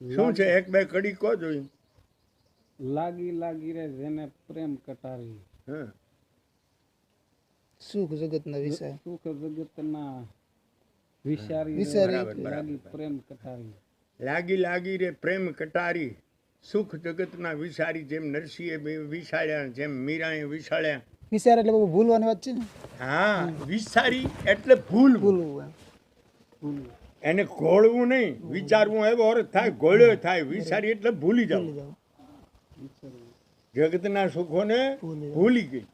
શું છે? એક બે કડી કો જોઈ લાગી લાગી રે જેને પ્રેમ કટારી. હા. સુખ જગતના વિષય. સુખ જગતના વિચારી વિચારી લાગી પ્રેમ કટારી. લાગી લાગી રે પ્રેમ કટારી. સુખ જગતના વિસારી જેમ નરસિંહે વિસાળ્યા જેમ મીરાએ વિસાળ્યા વિચાર એટલે ભૂલવાની વાત છે ને? હા વિસારી એટલે ભૂલ ભૂલવું એમ. ભૂલ એને ઘોળવું નહીં વિચારવું એવો અર્થ થાય ઘોળ્યો થાય વિચારી એટલે ભૂલી જાવ જગતના સુખોને ભૂલી ભૂલી ગઈ.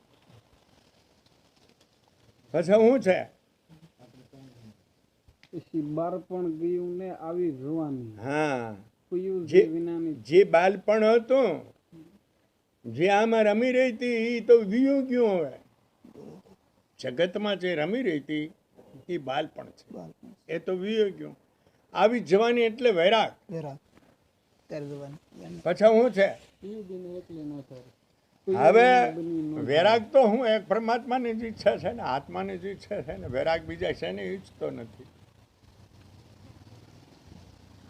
પછી શું છે? બાળપણ ગયું ને આવી જવાની. હા. જે જે વિનાની. જે બાલપણ હતું જે આમાં રમી રહી હતી એ તો વિયું ગયું હવે. જગતમાં જે રમી રહી હતી એ બાળપણ છે. બાળપણ. એ તો વિયો ગયો. આવી જવાની એટલે વૈરાગ. પછી શું છે? હવે વૈરાગ તો હું એક પરમાત્માની જ ઈચ્છા છે ને આત્માની જ ઈચ્છા છે ને વૈરાગ બીજા છે ને ઈચ્છતો નથી.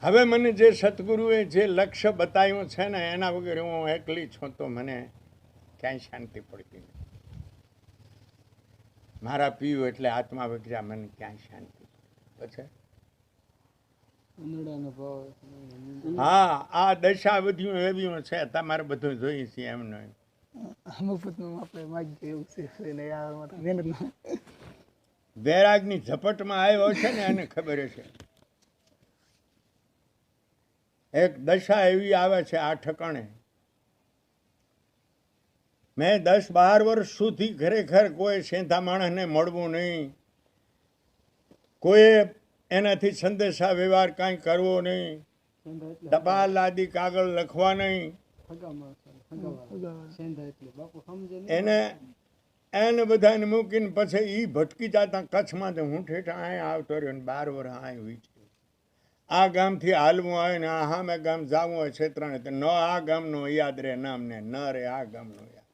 હવે મને જે સદગુરુએ જે લક્ષ્ય બતાવ્યું છે ને એના વગર હું એકલી છું તો મને ક્યાંય શાંતિ પડતી નથી. મારા પીવું એટલે આત્મા વગર મને ક્યાંય શાંતિ પછી હા આ દશા બધું એવી છે તમારે બધું જોઈએ છે એમનો એમ નહીં. આપણે માગીએ એવું છે વૈરાગની ઝપટમાં આવ્યો છે ને એને ખબર છે એક દશા એવી આવે છે આ ઠકાણે. મેં દસ બાર વર્ષ સુધી ખરેખર કોઈ સેંધા માણસને મળવું નહીં. કોઈએ એનાથી સંદેશા વ્યવહાર કાંઈ કરવો નહીં. ટપાલ આદિ કાગળ લખવા નહીં. એને એને બધાને મૂકીને પછી એ ભટકી જતા કચ્છમાં તો હું ઠેઠ અહીંયા આવતો રહ્યો ને બાર વર્ષ અહીં છે આ ગામથી હાલવું આવે ને આ હામે ગામ જવું હોય ક્ષેત્રને તો ન આ ગામનો યાદ રહે નામ ને ન રે આ ગામનો યાદ.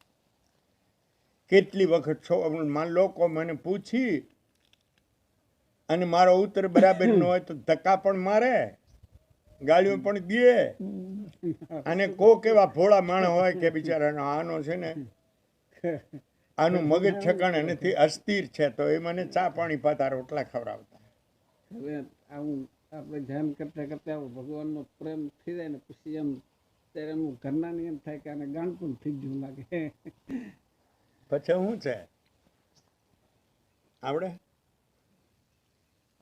કેટલી વખત છો લોકો મને પૂછી અને મારો ઉત્તર બરાબર ન હોય તો ધક્કા પણ મારે ગાળીઓ પણ દે અને કોક એવા ભોળા માણસ હોય કે બિચારાનો આનો છે ને આનું મગજ ઠકાણે નથી અસ્થિર છે તો એ મને ચા પાણી પાતા રોટલા ખવડાવતા. હવે આવું આપણે ધ્યાન કરતા કરતા ભગવાનનો પ્રેમ થઈ જાય ને પછી એમ ત્યારે એમ ઘરનાને એમ થાય કે આને ગાંડપણ થઈ ગયું લાગે. પછી શું છે? આવડે?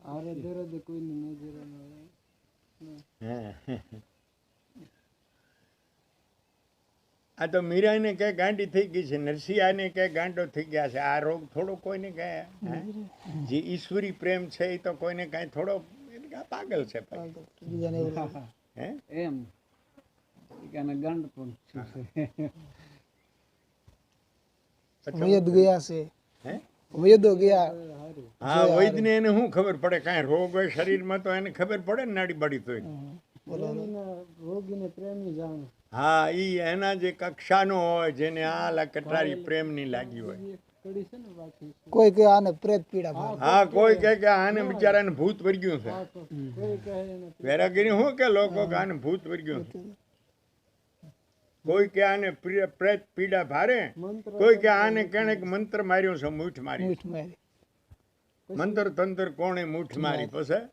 આરે દરદ કોઈની નજર ન આ તો મીરાને કે ગાંડી થઈ ગઈ છે નરસિંહાને કે ગાંડો થઈ ગયા છે. આ રોગ થોડો કોઈને કહે હે? જે ઈશ્વરી પ્રેમ છે એ તો કોઈને કાંઈ થોડો પાગલ છે એમ. ગાંડ પણ છે. ગયા છે. વૈદો ગયા. હા વૈદને એને શું ખબર પડે? કાંઈ રોગ હોય શરીરમાં તો એને ખબર પડે ને નાડી બાડી તો રોગીને પ્રેમી જાણ. હા ઈ એના જે કક્ષાનો હોય જેને આ કટારી પ્રેમની લાગી હોય. કડી છે ને બાકી કોઈ કે આને પ્રેત પીડા હા કોઈ કહે કે આને બિચારાને ભૂત વર્ગ્યું છે. કોઈ વેરાગીરી શું કે લોકો કે આને ભૂત વર્ગ્યું છે? કોઈ કે આને પ્રેત પીડા ભારે કોઈ કે આને કેણે મંત્ર. માર્યો છે મૂઠ મારી મંત્ર તંત્ર કોણે મૂઠ મારી પછી.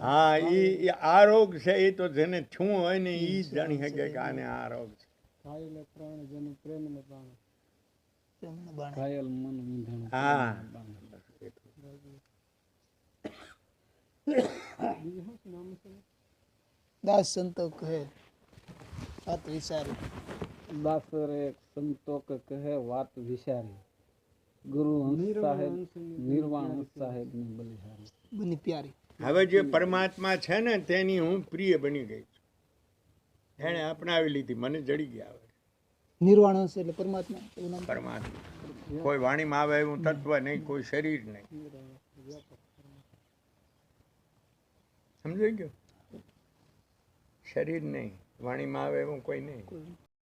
હા એ ઈ આ રોગ છે એ તો જેને છું હોય ને એ જાણી શકે કે આને આ રોગ છે. ઘાયલ પ્રાણ જેનું પ્રેમ ને પ્રાણ પ્રેમીના બાણે. ઘાયલ મન વિંધણ. હા. નામ છે? દાસ સંતો કહે વાત વિચારી. દાસર એક સંતોક કહે વાત વિચારી. ગુરુ હંસ સાહેબ નિર્વાણ સાહેબની બલિહારી. બની પ્યારી. હવે જે પરમાત્મા છે ને તેની હું પ્રિય બની ગઈ છું. એણે અપનાવી લીધી મને જડી ગયા હવે નિર્વાણ હશે એટલે પરમાત્મા પરમાત્મા. કોઈ વાણીમાં આવે એવું તત્વ નહીં કોઈ શરીર નહીં. સમજાઈ ગયું? શરીર નહીં વાણીમાં આવે એવું કોઈ નહીં.